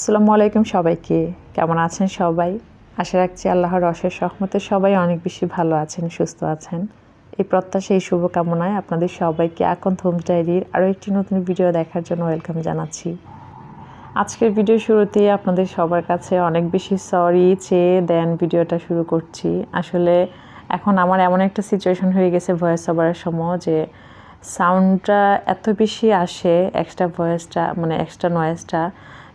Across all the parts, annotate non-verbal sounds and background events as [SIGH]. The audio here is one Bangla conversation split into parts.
আসসালামু আলাইকুম সবাইকে। কেমন আছেন সবাই? আশা রাখছি আল্লাহর অশেষ রহমতে সবাই অনেক বেশি ভালো আছেন, সুস্থ আছেন। এই প্রত্যাশা, এই শুভকামনায় আপনাদের সবাইকে এখন হোম ডায়েরির আরও একটি নতুন ভিডিও দেখার জন্য ওয়েলকাম জানাচ্ছি। আজকের ভিডিও শুরুতেই আপনাদের সবার কাছে অনেক বেশি সরি চেয়ে দেন ভিডিওটা শুরু করছি। আসলে এখন আমার এমন একটা সিচুয়েশন হয়ে গেছে ভয়েস ওভারের সময় যে সাউন্ডটা এত বেশি আসে এক্সট্রা ভয়েসটা মানে এক্সট্রা নয়েজটা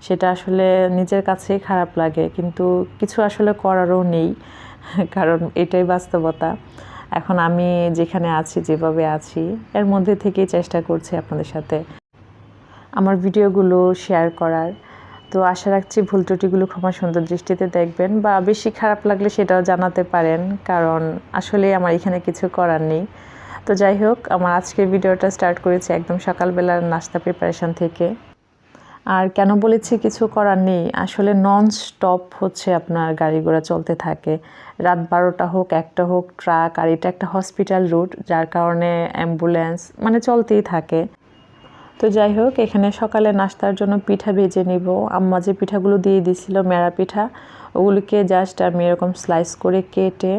সেটা আসলে নিজের কাছেই খারাপ লাগে, কিন্তু কিছু আসলে করারও নেই, [LAUGHS] কারণ এটাই বাস্তবতা। এখন আমি যেখানে আছি, যেভাবে আছি, এর মধ্যে থেকেই চেষ্টা করছি আপনাদের সাথে আমার ভিডিওগুলো শেয়ার করার। তো আশা রাখছি ভুল ত্রুটিগুলো ক্ষমা সুন্দর দৃষ্টিতে দেখবেন বা বেশি খারাপ লাগলে সেটাও জানাতে পারেন, কারণ আসলে আমার এখানে কিছু করার নেই। তো যাই হোক, আমার আজকের ভিডিওটা স্টার্ট করেছি একদম সকালবেলার নাস্তা প্রিপারেশান থেকে। আর কেন বলেছি কিছু করার নেই? আসলে নন স্টপ হচ্ছে আপনার গাড়ি ঘোড়া চলতে থাকে। রাত বারোটা হোক, একটা হোক, ট্রাক আর এটা একটা হসপিটাল রুট যার কারণে অ্যাম্বুলেন্স মানে চলতেই থাকে। তো যাই হোক, এখানে সকালে নাস্তার জন্য পিঠা ভেজে নিব। আম্মা যে পিঠাগুলো দিয়ে দিছিল, মেরা পিঠা, ওগুলোকে জাস্ট আমি এরকম স্লাইস করে কেটে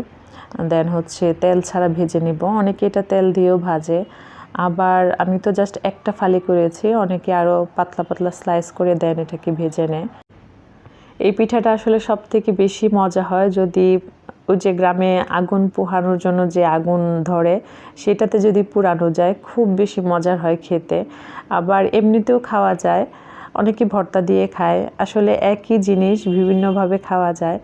দেন হচ্ছে তেল ছাড়া ভেজে নিব। অনেকে এটা তেল দিয়েও ভাজে। আবার আমি তো জাস্ট একটা ফালি করেছি, অনেকে আরও পাতলা পাতলা স্লাইস করে দেন এটাকে ভেজে নেয়। এই পিঠাটা আসলে সব থেকে বেশি মজা হয় যদি ওই যে গ্রামে আগুন পোহানোর জন্য যে আগুন ধরে, সেটাতে যদি পুরানো যায়, খুব বেশি মজার হয় খেতে। আবার এমনিতেও খাওয়া যায়, অনেকে ভর্তা দিয়ে খায়। আসলে একই জিনিস, বিভিন্নভাবে খাওয়া যায়।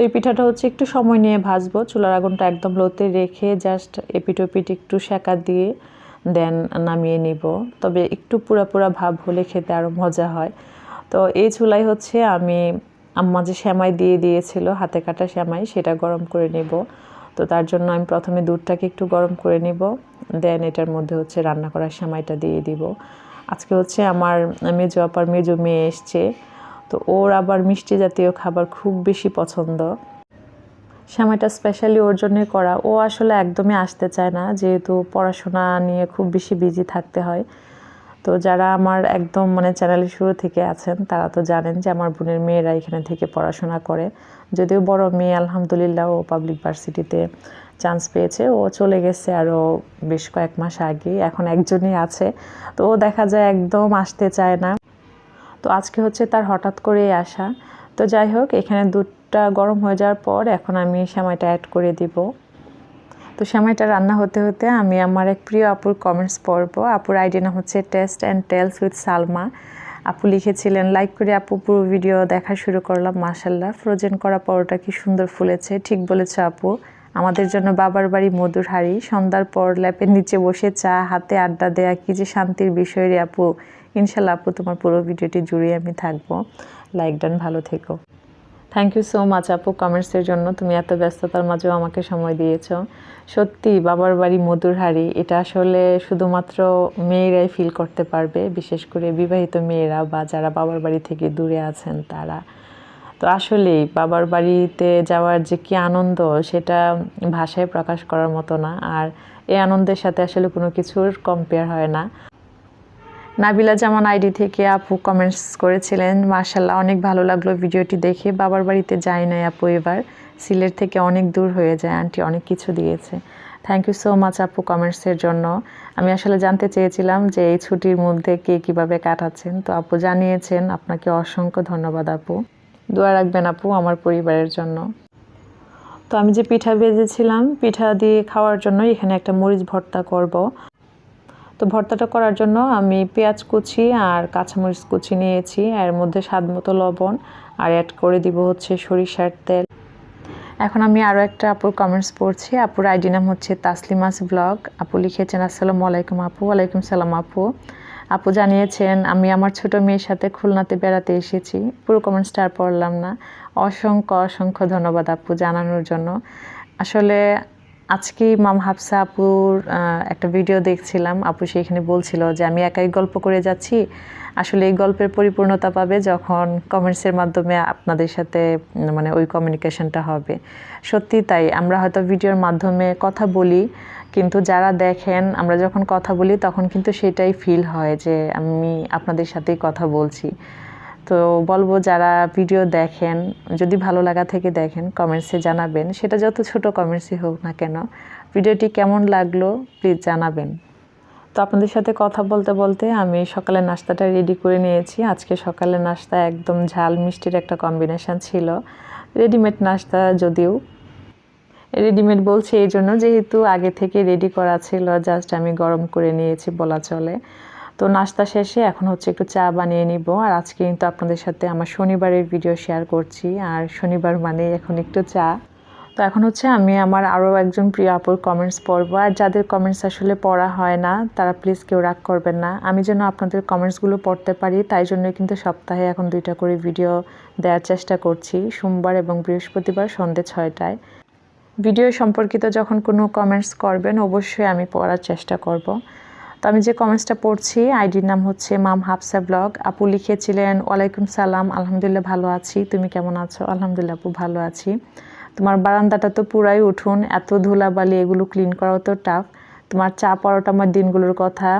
তো এই পিঠাটা হচ্ছে একটু সময় নিয়ে ভাজবো। চুলার আগুনটা একদম লোতে রেখে জাস্ট এপিটোপিট একটু সেকা দিয়ে দেন নামিয়ে নিব। তবে একটু পুরা পুরা ভাব হলে খেতে আরও মজা হয়। তো এই চুলাই হচ্ছে আমি আম্মা যে শ্যামাই দিয়ে দিয়েছিল, হাতে কাটা শ্যামাই সেটা গরম করে নেব। তো তার জন্য আমি প্রথমে দুধটাকে একটু গরম করে নেব। দেন এটার মধ্যে হচ্ছে রান্না করা শ্যামাইটা দিয়ে দিব। আজকে হচ্ছে আমার মেজো আপার মেজো মেয়ে এসছে। তো ওর আবার মিষ্টি জাতীয় খাবার খুব বেশি পছন্দ। শ্যামাইটা স্পেশালি ওর জন্যে করা। ও আসলে একদমই আসতে চায় না, যেহেতু পড়াশোনা নিয়ে খুব বেশি বিজি থাকতে হয়। তো যারা আমার একদম মানে চ্যানেলের শুরু থেকে আছেন, তারা তো জানেন যে আমার বোনের মেয়েরা এখানে থেকে পড়াশোনা করে। যদিও বড় মেয়ে, আলহামদুলিল্লাহ ও পাবলিক ভার্সিটিতে চান্স পেয়েছে। ও চলে গেছে আরও বেশ কয়েক মাস আগে, এখন একজনই আছে। তো ও দেখা যায় একদম আসতে চায় না। তো আজকে হচ্ছে তার হঠাৎ করেই আসা। তো যাই হোক, এখানে দুধটা গরম হয়ে যাওয়ার পর এখন আমি সেমাইটা অ্যাড করে দিব। তো সেমাইটা রান্না হতে হতে আমি আমার এক প্রিয় আপুর কমেন্টস পড়ব। আপুর আইডি নাম হচ্ছে taste and tales with Salma আপু লিখেছিলেন লাইক করে আপু পুরো ভিডিও দেখা শুরু করলাম মাসাল্লাহ ফ্রোজেন করা পরোটা কি সুন্দর ফুলেছে। ঠিক বলেছ আপু। আমাদের জন্য বাবার বাড়ি মধুর হাড়ি সন্ধ্যার পর ল্যাপের নিচে বসে চা, হাতে আড্ডা দেয়া, কি যে শান্তির বিষয় রে আপু। ইনশাল্লাহ আপু, তোমার পুরো ভিডিওটি জুড়ে আমি থাকব। লাইক ডান, ভালো থেকো। থ্যাংক ইউ সো মাচ আপু কমেন্টসের জন্য। তুমি এত ব্যস্ততার মাঝেও আমাকে সময় দিয়েছ। সত্যি, বাবার বাড়ি মধুর হাড়ি এটা আসলে শুধুমাত্র মেয়েরাই ফিল করতে পারবে। বিশেষ করে বিবাহিত মেয়েরা বা যারা বাবার বাড়ি থেকে দূরে আছেন, তারা। তো আসলেই বাবার বাড়িতে যাওয়ার যে কি আনন্দ, সেটা ভাষায় প্রকাশ করার মতো না। আর এই আনন্দের সাথে আসলে কোনো কিছুর কম্পেয়ার হয় না। নাবিলা জামান আইডি থেকে আপু কমেন্টস করেছিলেন মার্শাল্লাহ অনেক ভালো লাগল ভিডিওটি দেখে। বাবার বাড়িতে যাই নাই আপু এবার। সিলেট থেকে অনেক দূর হয়ে যায়। আন্টি অনেক কিছু দিয়েছে। থ্যাংক ইউ সো মাচ আপু কমেন্টসের জন্য। আমি আসলে জানতে চেয়েছিলাম যে এই ছুটির মধ্যে কে কীভাবে কাটাচ্ছেন। তো আপু জানিয়েছেন, আপনাকে অসংখ্য ধন্যবাদ আপু। দোয়া রাখবেন আপু আমার পরিবারের জন্য। তো আমি যে পিঠা ভেজেছিলাম, পিঠা দিয়ে খাওয়ার জন্য এখানে একটা মরিচ ভর্তা করব। তো ভর্তাটা করার জন্য আমি পেঁয়াজ কুচি আর কাঁচামরিচ কুচি নিয়েছি এর মধ্যে স্বাদ মতো লবণ, আর অ্যাড করে দিব হচ্ছে সরিষার তেল। এখন আমি আরও একটা আপুর কমেন্টস পড়ছি, আপুর আইডি নাম হচ্ছে তাসলিমাস ব্লগ। আপু লিখেছেন, আসসালামু আলাইকুম আপু। ওয়ালাইকুম সালাম আপু। আপু জানিয়েছেন, আমি আমার ছোট মেয়ের সাথে খুলনাতে বেড়াতে এসেছি। পুরো কমেন্টসটা আর পড়লাম না। অসংখ্য অসংখ্য ধন্যবাদ আপু জানানোর জন্য। আসলে আজকে মাম হাফসা আপুর একটা ভিডিও দেখছিলাম। আপু সেইখানে বলছিল যে, আমি একাই গল্প করে যাচ্ছি। আসলে এই গল্পের পরিপূর্ণতা পাবে যখন কমেন্টসের মাধ্যমে আপনাদের সাথে মানে ওই কমিউনিকেশনটা হবে। সত্যি তাই, আমরা হয়তো ভিডিওর মাধ্যমে কথা বলি কিন্তু যারা দেখেন, আমরা যখন কথা বলি, তখন কিন্তু সেটাই ফিল হয় যে আমি আপনাদের সাথেই কথা বলছি। তো বলব, যারা ভিডিও দেখেন, যদি ভালো লাগা থেকে দেখেন কমেন্টসে জানাবেন। সেটা যত ছোট কমেন্টসই হোক না কেন ভিডিওটি কেমন লাগল প্লিজ জানাবেন। তো আপনাদের সাথে কথা বলতে বলতে আমি সকালের নাস্তাটা রেডি করে নিয়েছি। আজকে সকালের নাস্তা একদম ঝাল মিষ্টির একটা কম্বিনেশান ছিল। রেডিমেড নাস্তা যদিও রেডিমেড বলছি এই জন্য, যেহেতু আগে থেকে রেডি করা ছিল জাস্ট আমি গরম করে নিয়েছি বলা চলে। তো নাস্তা শেষে এখন হচ্ছে একটু চা বানিয়ে নিব। আর আজকে কিন্তু আপনাদের সাথে আমার শনিবারের ভিডিও শেয়ার করছি। আর শনিবার মানে এখন একটু চা। তো এখন হচ্ছে আমি আমার আরও একজন প্রিয় আপুর কমেন্টস পড়ব। আর যাদের কমেন্টস আসলে পড়া হয় না, তারা প্লিজ কেউ রাগ করবেন না। আমি যেন আপনাদের কমেন্টসগুলো পড়তে পারি, তাই জন্য কিন্তু সপ্তাহে এখন দুইটা করে ভিডিও দেওয়ার চেষ্টা করছি। সোমবার এবং বৃহস্পতিবার সন্ধ্যে ছয়টায়। ভিডিও সম্পর্কিত যখন কোনো কমেন্টস করবেন, অবশ্যই আমি পড়ার চেষ্টা করব। তো আমি যে কমেন্টসটা পড়ছি আইডির নাম হচ্ছে মাম হাফসা ব্লগ আপু লিখেছিলেন, ওয়ালাইকুম সালাম, আলহামদুলিল্লাহ ভালো আছি। তুমি কেমন আছো? আলহামদুলিল্লাহ আপু ভালো আছি। তোমার বারান্দাটা তো পুরাই উঠুন, এত ধুলাবালি, এগুলো ক্লিন করাও তো টাফ তোমার চা পরোটা আমার দিনগুলোর কথা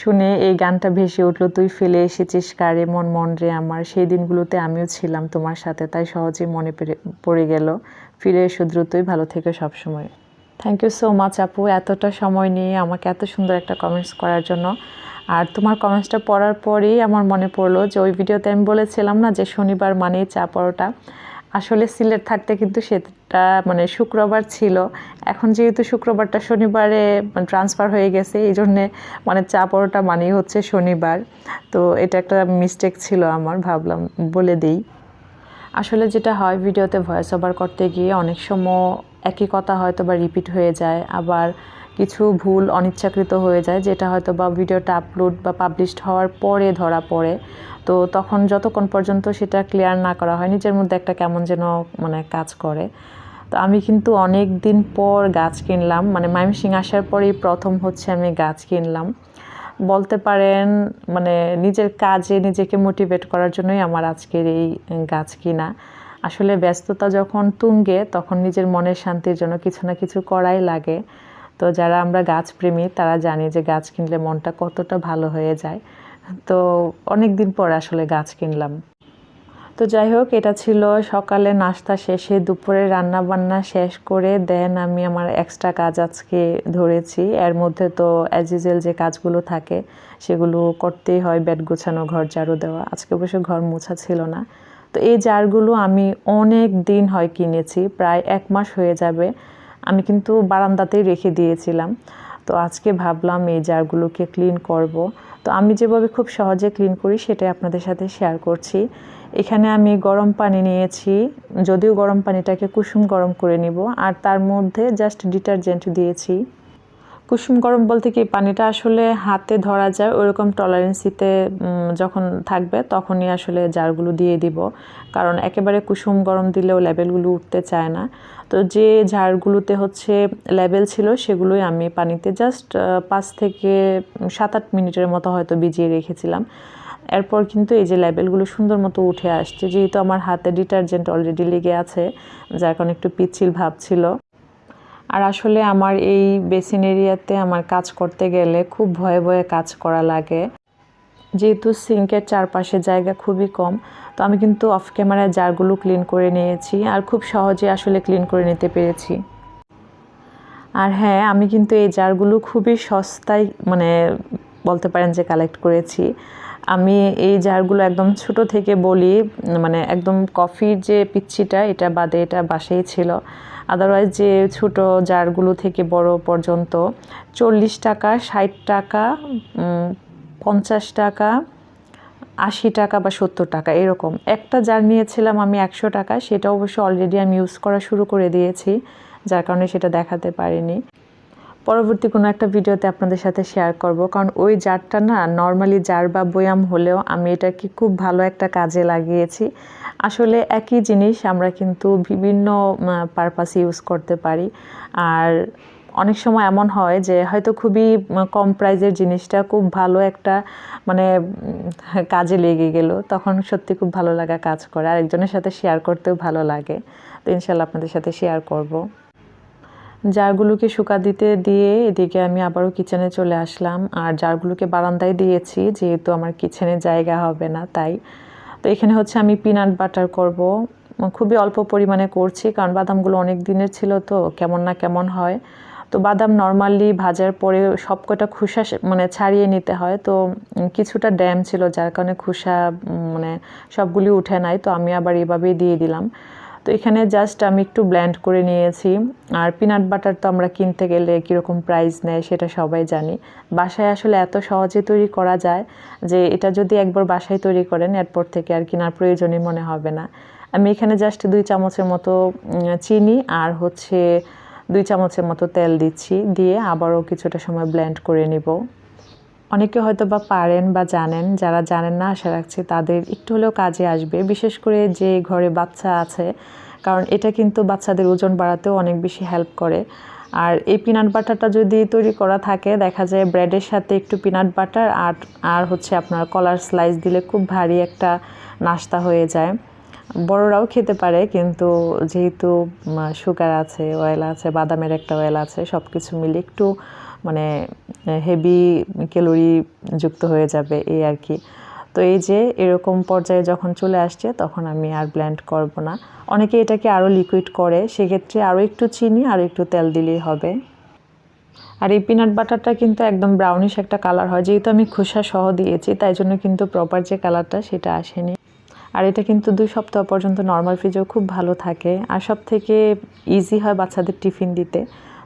শুনে এই গানটা ভেসে উঠল, তুই ফেলে এসেছিস কারে? মন মন রে আমার। সেই দিনগুলোতে আমিও ছিলাম তোমার সাথে, তাই সহজেই মনে পড়ে গেল। ফিরে এসো দ্রুতই, ভালো থেকে সবসময়। থ্যাংক ইউ সো মাচ আপু, এতটা সময় নিয়ে আমাকে এত সুন্দর একটা কমেন্টস করার জন্য। আর তোমার কমেন্টসটা পড়ার পরেই আমার মনে পড়ল যে ওই ভিডিওতে আমি বলেছিলাম না যে শনিবার মানেই চা পরোটা। আসলে সিলেট থাকতে কিন্তু সেটা মানে শুক্রবার ছিল। এখন যেহেতু শুক্রবারটা শনিবারে ট্রান্সফার হয়ে গেছে, এই জন্যে মানে চা পরোটা মানেই হচ্ছে শনিবার। তো এটা একটা মিস্টেক ছিল আমার, ভাবলাম বলে দিই। আসলে যেটা হয়, ভিডিওতে ভয়েস ওভার করতে গিয়ে অনেক সময় একই কথা হয়তো বা রিপিট হয়ে যায়, আবার কিছু ভুল অনিচ্ছাকৃত হয়ে যায়, যেটা হয়তো বা ভিডিওটা আপলোড বা পাবলিশড হওয়ার পরে ধরা পড়ে। তো তখন যতক্ষণ পর্যন্ত সেটা ক্লিয়ার না করা হয়, নিজের মধ্যে একটা কেমন যেন মানে কাজ করে। তো আমি কিন্তু অনেক দিন পর গাছ কিনলাম মানে মাইমসিং আসার পরেই প্রথম হচ্ছে আমি গাছ কিনলাম। বলতে পারেন মানে নিজের কাজে নিজেকে মোটিভেট করার জন্যই আমার আজকের এই গাছ কিনা। আসলে ব্যস্ততা যখন তুঙ্গে, তখন নিজের মনের শান্তির জন্য কিছু না কিছু করাই লাগে। তো যারা আমরা গাছপ্রেমী তারা জানি যে গাছ কিনলে মনটা কতটা ভালো হয়ে যায়। তো অনেক দিন পর আসলে গাছ কিনলাম। তো যাই হোক এটা ছিল সকালে নাস্তা শেষে, দুপুরে রান্না বান্না শেষ করে দেন আমি আমার এক্সট্রা কাজ আজকে ধরেছি। এর মধ্যে তো অ্যাজিজেল যে কাজগুলো থাকে, সেগুলো করতেই হয় বেড গোছানো, ঘর ঝাড়ু দেওয়া। আজকে অবশ্য ঘর মোছা ছিল না। তো এই জারগুলো আমি অনেক দিন হয় কিনেছি, প্রায় এক মাস হয়ে যাবে। আমি কিন্তু বারান্দাতেই রেখে দিয়েছিলাম। তো আজকে ভাবলাম এই জারগুলোকে ক্লিন করব। তো আমি যেভাবে খুব সহজে ক্লিন করি সেটাই আপনাদের সাথে শেয়ার করছি। এখানে আমি গরম পানি নিয়েছি, যদিও গরম পানিটাকে কুসুম গরম করে নিব, আর তার মধ্যে জাস্ট ডিটারজেন্ট দিয়েছি। কুসুম গরম বলতে কি, পানিটা আসলে হাতে ধরা যায় ওইরকম টলারেন্সিতে যখন থাকবে তখনই আসলে জারগুলো দিয়ে দিব। কারণ একেবারে কুসুম গরম দিলেও লেবেলগুলো উঠতে চায় না। তো যে ঝাড়গুলোতে হচ্ছে লেবেল ছিল সেগুলোই আমি পানিতে জাস্ট পাঁচ থেকে সাত আট মিনিটের মতো হয়তো ভিজিয়ে রেখেছিলাম। এরপর কিন্তু এই যে লেবেলগুলো সুন্দর মতো উঠে আসছে, যেহেতু আমার হাতে ডিটারজেন্ট অলরেডি লেগে আছে, যার কারণে একটু পিচ্ছিল ভাব ছিল। আর আসলে আমার এই বেসিন এরিয়াতে আমার কাজ করতে গেলে খুব ভয়ে ভয়ে কাজ করা লাগে। যেহেতু সিঙ্কের চারপাশে জায়গা খুবই কম, তো আমি কিন্তু অফ ক্যামেরায় জারগুলো ক্লিন করে নিয়েছি আর খুব সহজে আসলে ক্লিন করে নিতে পেরেছি। আর হ্যাঁ আমি কিন্তু এই জারগুলো খুবই সস্তায় মানে বলতে পারেন যে কালেক্ট করেছি। আমি এই জারগুলো একদম ছোট থেকে বলি মানে একদম কফির যে পিচ্ছিটা, এটা বাদে এটা বাসেই ছিল। আদারওয়াইজ যে ছোট জারগুলো থেকে বড় পর্যন্ত, চল্লিশ টাকা, ষাট টাকা পঞ্চাশ টাকা, আশি টাকা বা সত্তর টাকা, এরকম। একটা জার নিয়েছিলাম আমি একশো টাকা, সেটা অবশ্য অলরেডি আমি ইউজ করা শুরু করে দিয়েছি, যার কারণে সেটা দেখাতে পারিনি। পরবর্তী কোনো একটা ভিডিওতে আপনাদের সাথে শেয়ার করব। কারণ ওই জারটা না নর্মালি জার বা বয়াম হলেও আমি এটাকে খুব ভালো একটা কাজে লাগিয়েছি। আসলে একই জিনিস আমরা কিন্তু বিভিন্ন পারপাস ইউজ করতে পারি। আর অনেক সময় এমন হয় যে হয়তো খুবই কম প্রাইজের জিনিসটা খুব ভালো একটা মানে কাজে লেগে গেল। তখন সত্যি খুব ভালো লাগা কাজ করে। আর একজনের সাথে শেয়ার করতেও ভালো লাগে। তো ইনশাল্লাহ আপনাদের সাথে শেয়ার করব। জারগুলোকে শুকা দিতে দিয়ে এদিকে আমি আবারও কিচেনে চলে আসলাম। আর জারগুলোকে বারান্দায় দিয়েছি, যেহেতু আমার কিচেনে জায়গা হবে না, তাই। তো এখানে হচ্ছে আমি পিনাট বাটার করব। খুবই অল্প পরিমাণে করছি, কারণ বাদামগুলো অনেক দিনের ছিল তো, কেমন না কেমন হয়। তো বাদাম নর্মালি ভাজার পরে সব কটা খোসা মানে ছাড়িয়ে নিতে হয়। তো কিছুটা ড্যাম ছিল, যার কারণে খোসা মানে সবগুলি উঠে নাই। তো আমি আবার এভাবেই দিয়ে দিলাম। তো এখানে জাস্ট আমি একটু ব্ল্যান্ড করে নিয়েছি। আর পিনাট বাটার তো আমরা কিনতে গেলে কীরকম প্রাইস নেয় সেটা সবাই জানি। বাসায় আসলে এত সহজে তৈরি করা যায় যে এটা যদি একবার বাসায় তৈরি করেন, এরপর থেকে আর কেনার প্রয়োজনই মনে হবে না। আমি এখানে জাস্ট দুই চামচের মতো চিনি আর হচ্ছে দুই চামচের মতো তেল দিচ্ছি। দিয়ে আবারও কিছুটা সময় ব্ল্যান্ড করে নিব। অনেকে হয়তো বা পারেন বা জানেন, যারা জানেন না, আশা রাখছি তাদের একটু হলেও কাজে আসবে। বিশেষ করে যে ঘরে বাচ্চা আছে, কারণ এটা কিন্তু বাচ্চাদের ওজন বাড়াতেও অনেক বেশি হেল্প করে। আর এই পিনাট বাটারটা যদি তৈরি করা থাকে, দেখা যায় ব্রেডের সাথে একটু পিনাট বাটার আর আর হচ্ছে আপনার কলার স্লাইস দিলে খুব ভারী একটা নাস্তা হয়ে যায়। বড়রাও খেতে পারে, কিন্তু যেহেতু সুগার আছে অয়েল আছে, বাদামের একটা অয়েল আছে সব কিছু মিলে একটু মানে হেভি ক্যালোরি যুক্ত হয়ে যাবে এই আর কি। তো এই যে এরকম পর্যায়ে যখন চলে আসছে, তখন আমি আর ব্ল্যান্ড করব না। অনেকে এটাকে আরও লিকুইড করে, সেক্ষেত্রে আরও একটু চিনি, আর একটু তেল দিলেই হবে। আর এই পিনাট বাটারটা কিন্তু একদম ব্রাউনিশ একটা কালার হয়, যেহেতু আমি খোসা সহ দিয়েছি, তাই জন্য কিন্তু প্রপার যে কালারটা সেটা আসেনি। আর এটা কিন্তু দুই সপ্তাহ পর্যন্ত নর্মাল ফ্রিজেও খুব ভালো থাকে। আর সব থেকে ইজি হয় বাচ্চাদের টিফিন দিতে।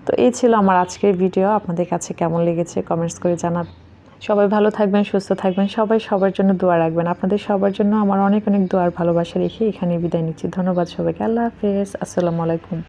তো এই ছিল আমার আজকের ভিডিও আপনাদের কাছে কেমন লেগেছে কমেন্টস করে জানাব। সবাই ভালো থাকবেন, সুস্থ থাকবেন। সবাই সবার জন্য দোয়া রাখবেন। আপনাদের সবার জন্য আমার অনেক অনেক দোয়ার ভালোবাসা রেখে এখানে বিদায় নিচ্ছি। ধন্যবাদ সবাইকে। আল্লাহ হাফেজ। আসসালামু আলাইকুম।